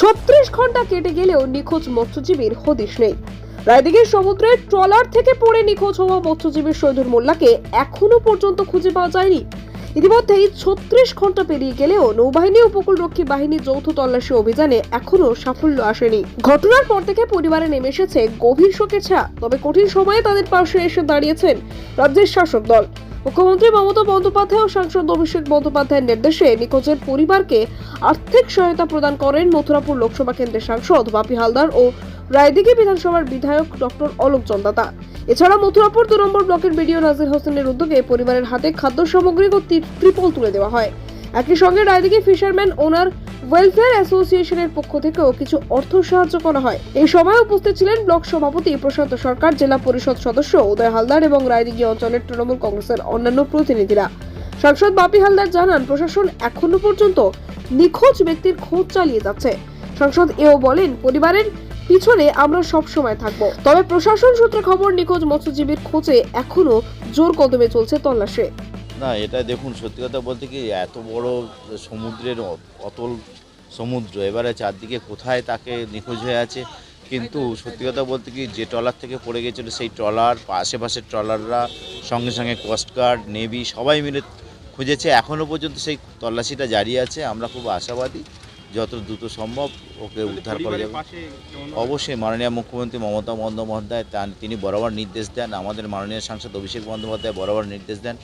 ছত্রিশ ঘণ্টা কেটে গেলেও নিখোঁজ মৎস্যজীবীর হদিশ নেই। রায়দিঘির সমুদ্রে ট্রলার থেকে পড়ে নিখোঁজ হওয়া মৎস্যজীবী শহীদুল মোল্লাকে এখনও পর্যন্ত খুঁজে পাওয়া যায়নি। ইতিমধ্যেই ছত্রিশ ঘণ্টা পেরিয়ে গেলেও নৌবাহিনী উপকূলরক্ষী বাহিনীর যৌথ তল্লাশি অভিযানে এখনও সাফল্য আসেনি। ঘটনার পর থেকে পরিবারে নেমে এসেছে গভীর শোকের ছায়া, তবে কঠিন সময়ে তাদের পাশে এসে দাঁড়িয়েছেন রাজ্যের শাসক দল। মুখ্যমন্ত্রী মমতা বন্দ্যোপাধ্যায় ও সাংসদ অভিষেক বন্দ্যোপাধ্যায়ের নির্দেশে নিখোঁজের পরিবারকে আর্থিক সহায়তা প্রদান করেন মথুরাপুর লোকসভা কেন্দ্রের সাংসদ বাপি হালদার ও রায়দিঘি বিধানসভার বিধায়ক ডক্টর অলোক চন্দাতা এছাড়া মথুরাপুর দু নম্বর ব্লকের বিডিও নাজির হোসেনের উদ্যোগে পরিবারের হাতে খাদ্য সামগ্রী ও ত্রি- ত্রিপল তুলে দেওয়া হয়। একই সঙ্গে রায়দিঘি ফিশারম্যান ওনার ওয়েলফেয়ার অ্যাসোসিয়েশনের পক্ষ থেকেও কিছু অর্থ সাহায্য করা হয়। এই সময় উপস্থিত ছিলেন ব্লক সভাপতি প্রশান্ত সরকার, জেলা পরিষদ সদস্য উদয় হালদার এবং রায়দিঘি অঞ্চলের তৃণমূল কংগ্রেসের অন্যান্য প্রতিনিধিরা। সাংসদ বাপি হালদার জানান, প্রশাসন এখনও পর্যন্ত নিখোঁজ ব্যক্তির খোঁজ চালিয়ে যাচ্ছে। সাংসদ এও বলেন, পরিবারের পিছনে আমরা সব সময় থাকব। তবে প্রশাসন সূত্রে খবর, নিখোঁজ মৎস্যজীবীর খোঁজে এখনও জোর কদমে চলছে তল্লাশি। না এটা দেখুন সত্যি কথা বলতে কি এত বড় সমুদ্রের অতল সমুদ্র এবারে চারদিকে কোথায় তাকে নিখোঁজ হয়ে আছে? কিন্তু সত্যি কথা বলতে কি যে ট্রলার থেকে পড়ে গেছিল সেই ট্রলার আশেপাশের ট্রলাররা সঙ্গে সঙ্গে কোস্টগার্ড নেভি সবাই মিলে খুঁজেছে। এখনও পর্যন্ত সেই তল্লাশিটা জারি আছে। আমরা খুব আশাবাদী যত দ্রুত সম্ভব ওকে উদ্ধার করা যাবে অবশ্যই মাননীয় মুখ্যমন্ত্রী মমতা বন্দ্যোপাধ্যায় তিনি বরাবর নির্দেশ দেন। আমাদের মাননীয় সাংসদ অভিষেক বন্দ্যোপাধ্যায় বরাবর নির্দেশ দেন।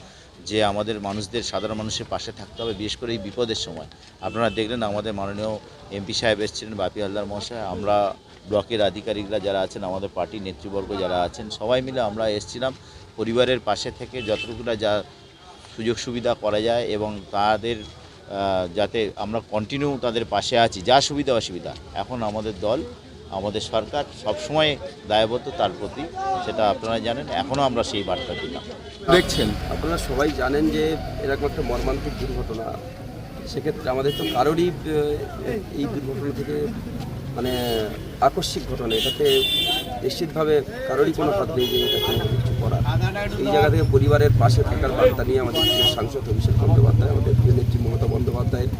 যে আমাদের মানুষদের, সাধারণ মানুষের পাশে থাকতে হবে, বিশেষ করে এই বিপদের সময়। আপনারা দেখলেন আমাদের মাননীয় এমপি সাহেব এসেছিলেন, বাপি হালদার মহাশয়, আমরা ব্লকের আধিকারিকরা যারা আছেন, আমাদের পার্টির নেতৃবর্গ যারা আছেন, সবাই মিলে আমরা এসেছিলাম। পরিবারের পাশে থেকে যতটুকুটা যা সুযোগ সুবিধা করা যায় এবং তাদের যাতে আমরা কন্টিনিউ তাদের পাশে আছি, যা সুবিধা অসুবিধা। এখন আমাদের দল আমাদের সরকার সবসময় দায়বদ্ধ তার প্রতি সেটা আপনারা জানেন। এখনও আমরা সেই বার্তা দিলাম। দেখছেন? আপনারা সবাই জানেন যে এরকম একটা মর্মান্তিক দুর্ঘটনা সেক্ষেত্রে আমাদের তো কারোরই এই দুর্ঘটনা থেকে মানে আকস্মিক ঘটনা এটাতে নিশ্চিতভাবে কারোরই কোনো হাত নেই যে এটা কোনো কিছু করার। এই জায়গা থেকে পরিবারের পাশে থাকার বার্তা নিয়ে আমাদের সাংসদ অভিষেক বন্দ্যোপাধ্যায় আমাদের প্রিয় নেত্রী মমতা বন্দ্যোপাধ্যায়ের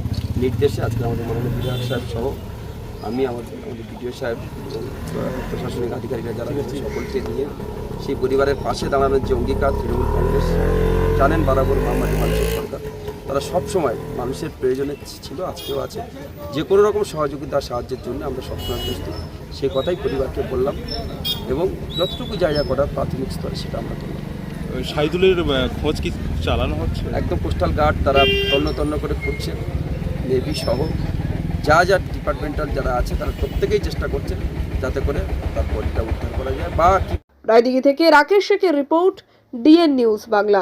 নির্দেশে আজকে আমাদের মাননীয় বিধায়ক সাহেব সহ আমি আমাদের আমাদের বিডিও সাহেব প্রশাসনিক আধিকারিকরা যারা রয়েছে সকলকে নিয়ে সেই পরিবারের পাশে দাঁড়ানোর যে অঙ্গীকার তৃণমূল কংগ্রেস জানেন বরাবর মহামারী মানুষের সরকার তারা সবসময় মানুষের প্রয়োজনে ছিল আজকেও আছে। যে কোনো রকম সহযোগিতা সাহায্যের জন্য আমরা সবসময় প্রস্তুত সেই কথাই পরিবারকে বললাম এবং যতটুকু জায়গা করার প্রাথমিক স্তরে সেটা আমরা করলাম। সাইদুলের খোঁজ কি চালানো হচ্ছে? একদম কোস্টাল গার্ড তারা তন্ন তন্ন করে খুঁজছে। নেভি সহ যা যা ডিপার্টমেন্টাল যারা আছে, তারা প্রত্যেকেই চেষ্টা করছে যাতে করে তার বডিটা উদ্ধার করা যায় বা রায়দিঘি থেকে রাকেশ শেখের রিপোর্ট, ডিএন নিউজ বাংলা।